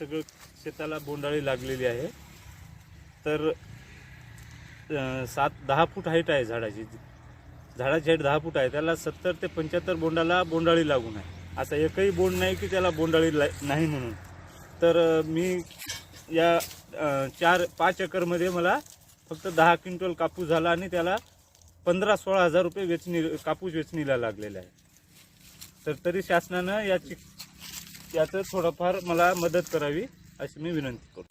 सगळं शेताला बोंडाळी लागलेली आहे. तर सात दहा फूट हाईट आहे झाडाची. झाडाची हाईट दहा फूट आहे. त्याला सत्तर ते पंच्याहत्तर बोंडाला बोंडाळी लागून आहे. असा एकही बोंड नाही की त्याला बोंडाळी ला नाही म्हणून. तर मी या चार पाच एकरमध्ये मला फक्त दहा क्विंटल कापूस झाला आणि त्याला पंधरा सोळा हजार रुपये वेचणी कापूस वेचणीला लागलेला आहे. तर तरी शासनानं याची याचं थोडंफार मला मदत करावी अशी मी विनंती करतो.